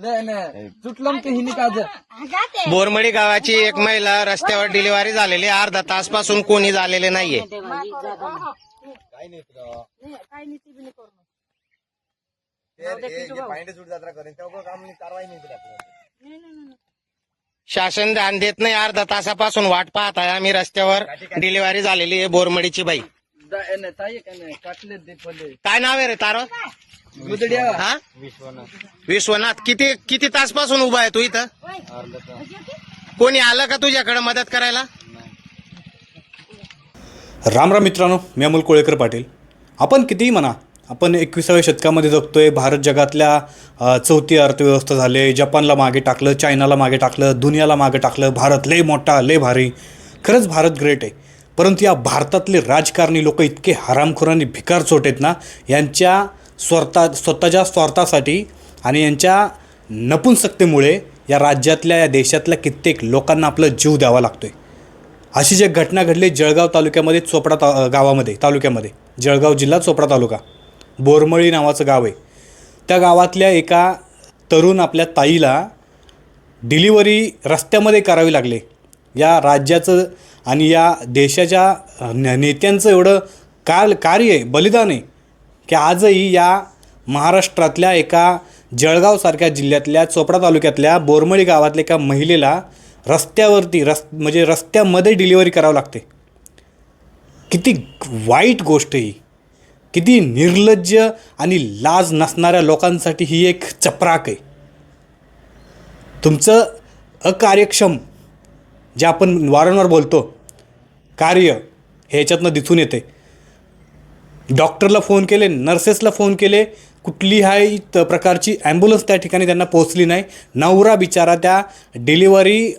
नाही नाही. की हिने काज बोरमडी गावाची एक महिला रस्त्यावर डिलिव्हरी झालेली आहे. अर्धा तासपासून कोणी झालेले नाहीये. शासन ध्यान देत नाही. अर्धा तासापासून वाट पाहत आहे. आम्ही रस्त्यावर डिलिव्हरी झालेली आहे बोरमडीची बाई. काय नाव आहे रे तार? हा? विश्वनाथ. किती किती तासपासून उभा आहे तू इथं? कोणी आलं का तुझ्याकडे मदत करायला? राम राम मित्रांनो मी अमोल कोळेकर पाटील. आपण कितीही म्हणा आपण एकविसाव्या शतकामध्ये जगतोय भारत जगातल्या चौथी अर्थव्यवस्था झाले जपानला मागे टाकलं चायनाला मागे टाकलं दुनियाला मागे टाकलं भारत लय मोठा लय भारी. खरंच भारत ग्रेट आहे. परंतु या भारतातले राजकारणी लोक इतके हरामखोरांनी भिकार चोट आहेत ना यांच्या स्वार्था स्वतःच्या स्वार्थासाठी आणि यांच्या नपुंसकतेमुळे या राज्यातल्या या देशातल्या कित्येक लोकांना आपला जीव द्यावा लागतो आहे अशी जे घटना घडली जळगाव तालुक्यामध्ये चोपडा ता गावामध्ये तालुक्यामध्ये जळगाव जिल्हा चोपडा तालुका बोरमळी नावाचं गाव आहे. त्या गावातल्या एका तरुण आपल्या ताईला डिलिव्हरी रस्त्यामध्ये करावी लागले. या राज्याचं आणि या देशाच्या न- नेत्यांचं एवढं काल कार्य आहे बलिदान आहे की आजही या महाराष्ट्रातल्या एका जळगावसारख्या जिल्ह्यातल्या चोपडा तालुक्यातल्या बोरमळी गावातल्या एका महिलेला रस्त्यावरती रस् म्हणजे रस्त्यामध्ये डिलिव्हरी करावं लागते. किती वाईट गोष्ट ही. किती निर्लज्ज आणि लाज नसणाऱ्या लोकांसाठी ही एक चपराक आहे. तुमचं अकार्यक्षम जे आपण वारंवार बोलतो कार्य हे ह्याच्यातनं दिसून येते. डॉक्टरला फोन केले नर्सेसला फोन केले कुठलीही त प्रकारची ॲम्ब्युलन्स त्या ठिकाणी त्यांना पोहोचली नाही. नवरा बिचारा त्या डिलिव्हरी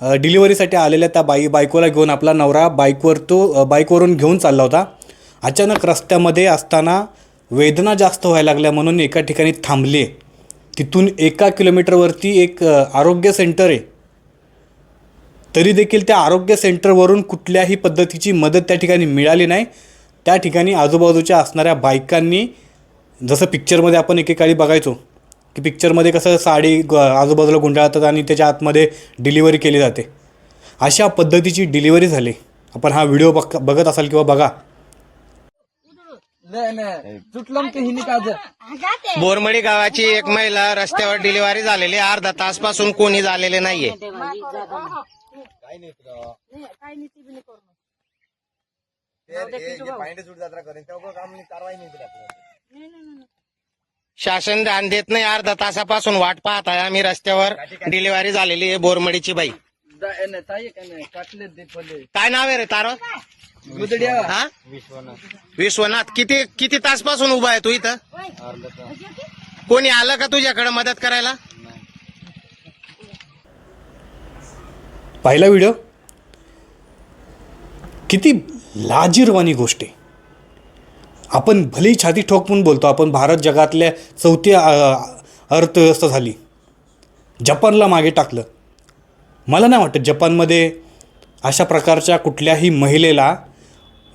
डिलिव्हरीसाठी आलेल्या त्या बाई बायकोला घेऊन आपला नवरा बाईकवर तो बाईकवरून घेऊन चालला होता. अचानक रस्त्यामध्ये असताना वेदना जास्त व्हायला लागल्या म्हणून एका ठिकाणी थांबले. तिथून एका किलोमीटरवरती एक आरोग्य सेंटर आहे. तरी देखील त्या आरोग्य सेंटरवरून कुठल्याही पद्धतीची मदत त्या ठिकाणी मिळाली नाही. त्या ठिकाणी आजूबाजूच्या असणाऱ्या बायकांनी जसं पिक्चरमध्ये आपण एकेकाळी बघायचो की पिक्चरमध्ये कसं साडी ग आजूबाजूला गुंडाळतात आणि त्याच्या आतमध्ये डिलिव्हरी केली जाते. अशा पद्धतीची डिलिव्हरी झाली. आपण हा व्हिडिओ बघ बघत असाल किंवा बघा. नाही नाही. चुटलं की हिने काज बोरमडी गावाची एक महिला रस्त्यावर डिलिव्हरी झालेली आहे. अर्धा तासपासून कोणी झालेले नाहीये. शासन ध्यान देत नाही. अर्धा तासापासून वाट पाहत आहे आम्ही रस्त्यावर डिलिव्हरी झालेली आहे बोरमडीची बाई. काय नाव आहे रे तार? गुदड्या. हा? विश्वनाथ. किती किती तासपासून उभा आहे तू इथं? कोणी आलं का तुझ्याकडे मदत करायला? पाहिला व्हिडिओ? किती लाजीरवाणी गोष्ट आहे. आपण भलेही छाती ठोक म्हणून बोलतो आपण भारत जगातल्या चौथी अर्थव्यवस्था झाली. जपानला मागे टाकलं. मला नाही वाटत जपानमध्ये अशा प्रकारच्या कुठल्याही महिलेला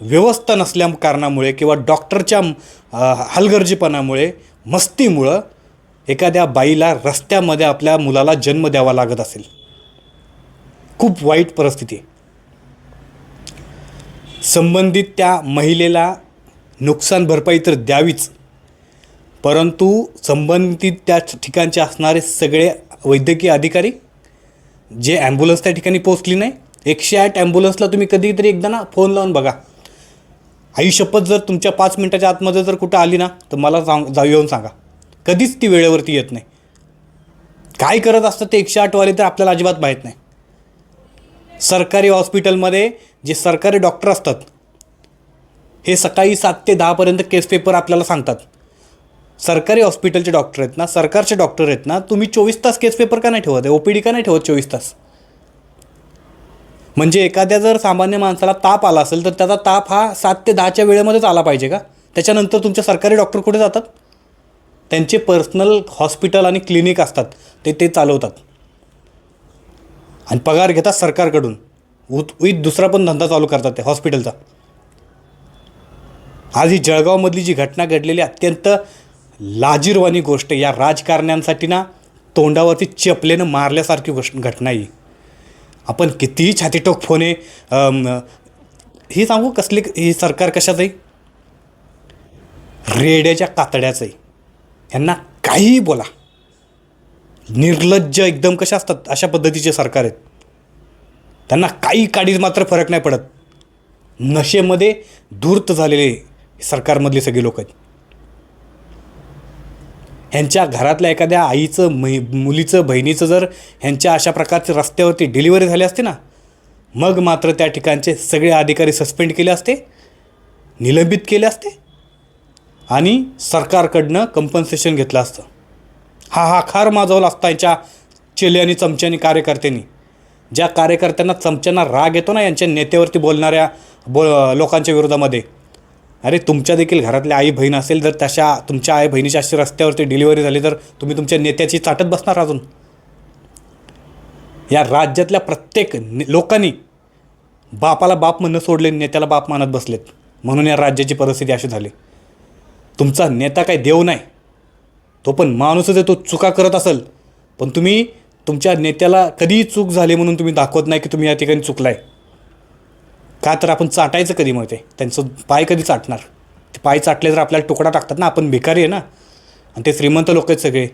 व्यवस्था नसल्या कारणामुळे किंवा डॉक्टरच्या हलगर्जीपणामुळे मस्तीमुळं एखाद्या बाईला रस्त्यामध्ये आपल्या मुलाला जन्म द्यावा लागत असेल. खूप वाईट परिस्थिती. संबंधित त्या महिलेला नुकसान भरपाई तर द्यावीच. परंतु संबंधित त्या ठिकाणचे असणारे सगळे वैद्यकीय अधिकारी जे ॲम्ब्युलन्स त्या ठिकाणी पोचली नाही एकशे आठ ॲम्ब्युलन्सला तुम्ही कधीतरी एकदा ना फोन लावून बघा. आई शपथ जर तुमच्या पाच मिनटाच्या आतमध्ये जर कुठं आली ना तर मला सांग जाऊ येऊन सांगा. कधीच ती वेळेवरती येत नाही. काय करत असतं ते एकशे आठवाले तर आपल्याला अजिबात माहीत नाही. सरकारी हॉस्पिटलमध्ये जे सरकारी डॉक्टर असतात हे सकाळी सात ते दहापर्यंत केस पेपर आपल्याला सांगतात. सरकारी हॉस्पिटलचे डॉक्टर आहेत ना सरकारचे डॉक्टर आहेत ना तुम्ही चोवीस तास केस पेपर का नाही ठेवत आहे? ओ पी डी का नाही ठेवत चोवीस तास? म्हणजे एखाद्या जर सामान्य माणसाला ताप आला असेल तर त्याचा ताप हा सात ते दहाच्या वेळेमध्येच आला पाहिजे का? त्याच्यानंतर तुमचे सरकारी डॉक्टर कुठे जातात? त्यांचे पर्सनल हॉस्पिटल आणि क्लिनिक असतात ते ते चालवतात. आणि पगार घेतात सरकारकडून. उत उत दुसरा पण धंदा चालू करतात ते हॉस्पिटलचा. आज ही जळगावमधली जी घटना घडलेली अत्यंत लाजीरवाणी गोष्ट या राजकारण्यांसाठी ना तोंडावरती चपलेनं मारल्यासारखी गोष्ट घटना आहे ही. आपण कितीही छातीटोक फोने हे ही सांगू कसली ही सरकार कशाचं आहे? रेड्याच्या कातड्याचं आहे. यांना काहीही बोला. निर्लज्ज एकदम कशा असतात? अशा पद्धतीचे सरकार आहेत. त्यांना काही काडीच मात्र फरक नाही पडत. नशेमध्ये धूर्त झालेले सरकारमधले सगळे लोक आहेत. ह्यांच्या घरातल्या एखाद्या आईचं मै मुलीचं बहिणीचं जर ह्यांच्या अशा प्रकारचे रस्त्यावरती डिलिव्हरी झाली असते ना मग मात्र त्या ठिकाणचे सगळे अधिकारी सस्पेंड केले असते निलंबित केले असते आणि सरकारकडनं कंपन्सेशन घेतलं असतं. हा हा खार माजवला असता यांच्या चेले आणि चमच्यानी कार्यकर्त्यांनी. ज्या कार्यकर्त्यांना चमच्यांना राग येतो ना यांच्या नेत्यावरती बोलणाऱ्या बो लोकांच्या विरोधामध्ये अरे तुमच्या देखील घरातल्या आई बहीण असेल जर तशा तुमच्या आई बहिणीची अशी रस्त्यावरती डिलिव्हरी झाली तर तुम्ही तुमच्या नेत्याची चाटत बसणार अजून. या राज्यातल्या प्रत्येक लोकांनी बापाला बाप म्हणणं सोडले नेत्याला बाप मानत बसलेत. म्हणून या राज्याची परिस्थिती अशी झाली. तुमचा नेता काही देव नाही. तो पण माणूसच आहे तो चुका करत असेल. पण तुम्ही तुमच्या नेत्याला कधीही चूक झाली म्हणून तुम्ही दाखवत नाही की तुम्ही या ठिकाणी चुकलाय. का तर आपण चाटायचं कधी मग ते त्यांचं पाय कधी चाटणार? ते पाय चाटले तर आपल्याला तुकडा टाकतात ना आपण भिकारी आहे ना. आणि ते श्रीमंत लोक आहेत सगळे.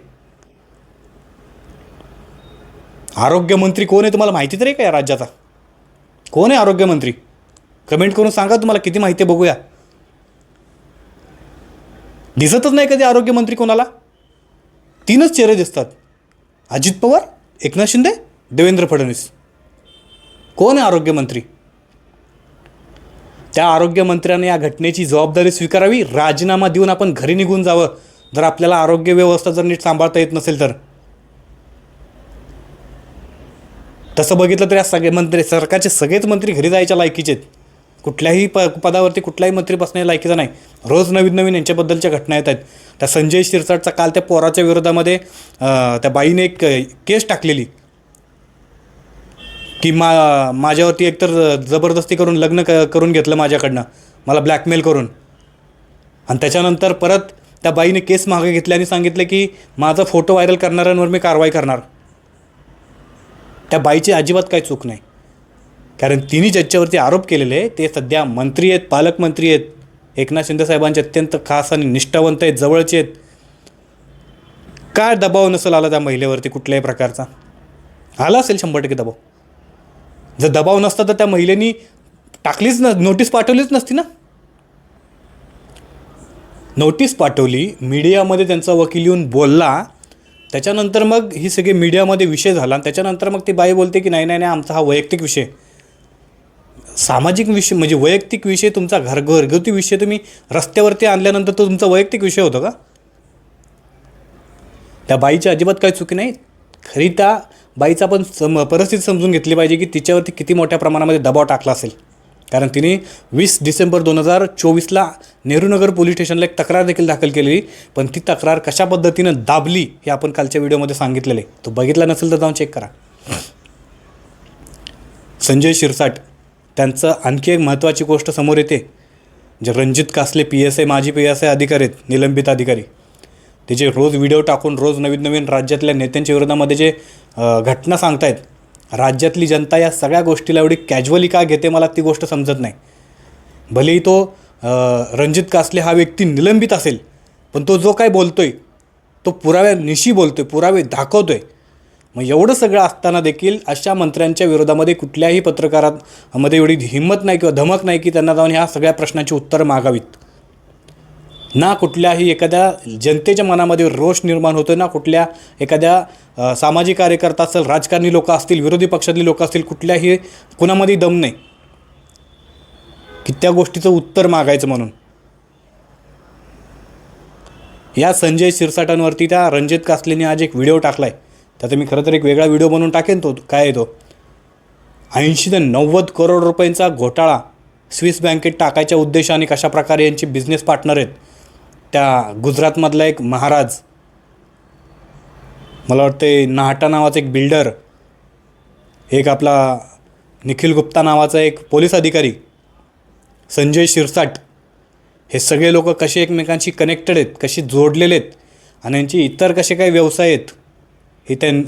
आरोग्यमंत्री कोण आहे तुम्हाला माहिती तरी आहे का या राज्याचा? कोण आहे आरोग्यमंत्री? कमेंट करून सांगा तुम्हाला किती माहिती आहे बघूया. दिसतच नाही कधी आरोग्यमंत्री कोणाला? तीनच चेहरे दिसतात. अजित पवार एकनाथ शिंदे देवेंद्र फडणवीस. कोण आहे आरोग्यमंत्री? त्या आरोग्यमंत्र्याने या घटनेची जबाबदारी स्वीकारावी राजीनामा देऊन आपण घरी निघून जावं. जर आपल्याला आरोग्य व्यवस्था जर नीट सांभाळता येत नसेल तर. तसं बघितलं तर या सगळे मंत्री सरकारचे सगळेच मंत्री घरी जायच्या लायकीचे आहेत. कुठल्याही प पदावरती कुठलाही मंत्री बसण्या लायकीचा नाही. रोज नवीन नवीन यांच्याबद्दलच्या घटना येत आहेत. त्या संजय शिरसाटचा काल त्या पोराच्या विरोधामध्ये त्या बाईने एक केस टाकलेली. की मा माझ्यावरती एकतर जबरदस्ती करून लग्न क करून घेतलं माझ्याकडनं. मला ब्लॅकमेल करून. आणि त्याच्यानंतर परत त्या बाईने केस मागे घेतले आणि सांगितलं की माझा फोटो व्हायरल करणाऱ्यांवर मी कारवाई करणार. त्या बाईची अजिबात काही चूक नाही. कारण तिने ज्याच्यावरती आरोप केलेले ते सध्या मंत्री आहेत पालकमंत्री आहेत. एकनाथ शिंदे साहेबांचे अत्यंत खास आणि निष्ठावंत आहेत जवळचे आहेत. काय दबाव नसेल आला त्या महिलेवरती कुठल्याही प्रकारचा? आला असेल शंभर टक्के दबाव. जर दबाव नसता तर त्या महिलेनी टाकलीच न नोटीस पाठवलीच नसती ना? नोटीस पाठवली मीडियामध्ये त्यांचा वकील येऊन बोलला त्याच्यानंतर मग ही सगळी मीडियामध्ये विषय झाला आणि त्याच्यानंतर मग ती बाई बोलते की नाही नाही नाही आमचा हा वैयक्तिक विषय. सामाजिक विषय म्हणजे वैयक्तिक विषय तुमचा घर घरगुती विषय तुम्ही रस्त्यावरती आणल्यानंतर तो तुमचा वैयक्तिक विषय होतो का? त्या बाईची अजिबात काही चुकी नाही. खरी त्या बाईचा पण सम परिस्थिती समजून घेतली पाहिजे की तिच्यावरती किती मोठ्या प्रमाणामध्ये दबाव टाकला असेल. कारण तिने वीस डिसेंबर दोन हजार चोवीसला नेहरूनगर पोलीस स्टेशनला एक तक्रार देखील दाखल केलेली पण ती तक्रार कशा पद्धतीनं दाबली हे आपण कालच्या व्हिडिओमध्ये सांगितलेले. तो बघितला नसेल तर जाऊन चेक करा. संजय शिरसाट त्यांचं आणखी एक महत्त्वाची गोष्ट समोर येते. जे Ranjit Kasle P S I माजी पी एस आय अधिकारी आहेत निलंबित अधिकारी. त्याचे रोज व्हिडिओ टाकून रोज नवीन नवीन राज्यातल्या नेत्यांच्या विरोधामध्ये जे घटना सांगतायत राज्यातली जनता या सगळ्या गोष्टीला एवढी कॅज्युअली का घेते मला ती गोष्ट समजत नाही. भलेही तो रणजित कासले हा व्यक्ती निलंबित असेल पण तो जो काय बोलतोय तो पुराव्यानिशी बोलतोय पुरावे दाखवतोय. मग एवढं सगळं असताना देखील अशा मंत्र्यांच्या विरोधामध्ये कुठल्याही पत्रकारांमध्ये एवढी हिंमत नाही किंवा धमक नाही की त्यांना जाऊन ह्या सगळ्या प्रश्नांची उत्तरं मागावीत. ना कुठल्याही एखाद्या जनतेच्या मनामध्ये रोष निर्माण होतो ना कुठल्या एखाद्या सामाजिक कार्यकर्ता असेल राजकारणी लोक असतील विरोधी पक्षातली लोक असतील कुठल्याही कुणामध्ये दम नाही. की त्या गोष्टीचं उत्तर मागायचं म्हणून. या संजय शिरसाटांवरती त्या रणजित कासलेने आज एक व्हिडिओ टाकला आहे त्याचा मी खरं तर एक वेगळा व्हिडिओ बनवून टाकेन तो काय आहे तो. ऐंशी ते नव्वद करोड रुपयांचा घोटाळा स्विस बँकेत टाकायच्या उद्देशाने कशा प्रकारे यांचे बिझनेस पार्टनर आहेत त्या गुजरातमधला एक महाराज मला वाटते नाहटा नावाचा एक बिल्डर एक आपला निखिल गुप्ता नावाचा एक पोलीस अधिकारी संजय शिरसाट हे सगळे लोक कसे एकमेकांशी कनेक्टेड आहेत कसे जोडलेले आहेत आणि यांची इतर कसे काही व्यवसाय आहेत हे त्यां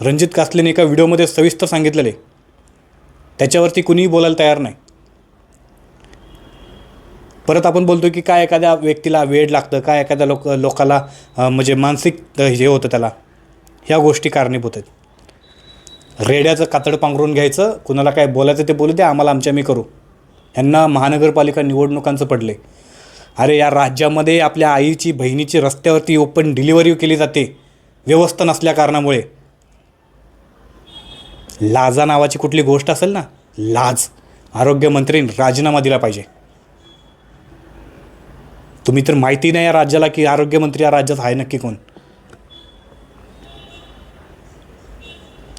रणजित कासलेने एका व्हिडिओमध्ये सविस्तर सांगितलेले. त्याच्यावरती कुणीही बोलायला तयार नाही. परत आपण बोलतो की काय एखाद्या व्यक्तीला वेळ लागतं काय एखाद्या लोक लोकाला म्हणजे मानसिक हे होतं त्याला. ह्या गोष्टी कारणीभूत आहेत. रेड्याचं कातड पांघरून घ्यायचं कुणाला काय बोलायचं ते बोलू द्या आम्हाला आमच्या मी करू. यांना महानगरपालिका निवडणुकांचं पडले अरे या राज्यामध्ये आपल्या आईची बहिणीची रस्त्यावरती ओपन डिलिव्हरी केली जाते व्यवस्था नसल्या कारणामुळे. लाजा नावाची कुठली गोष्ट असेल ना? लाज. आरोग्यमंत्रीने राजीनामा दिला पाहिजे. तुम्ही तर माहिती नाही या राज्याला की आरोग्यमंत्री या राज्यात आहे नक्की कोण?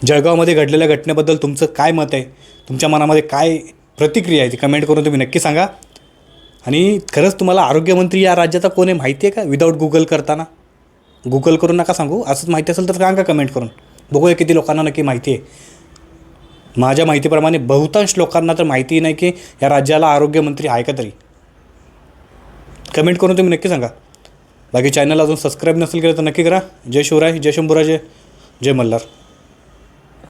जळगावमध्ये घडलेल्या घटनेबद्दल तुमचं काय मत आहे? तुमच्या मनामध्ये काय प्रतिक्रिया आहे ती कमेंट करून तुम्ही नक्की सांगा. आणि खरंच तुम्हाला आरोग्यमंत्री या राज्याचा कोण आहे माहिती आहे का? विदाऊट गुगल करताना. गुगल करून नका सांगू. असंच माहिती असेल तर सांगा कमेंट करून. बघूया किती लोकांना नक्की माहिती आहे. माझ्या माहितीप्रमाणे बहुतांश लोकांना तर माहिती नाही की या राज्याला आरोग्यमंत्री आहे का तरी. कमेंट करून तुम्ही नक्की सांगा. बाकी चॅनल अजून सबस्क्राईब नसेल केलं तर नक्की करा. जय शिवराय जय शंभूराजे जय मल्हार.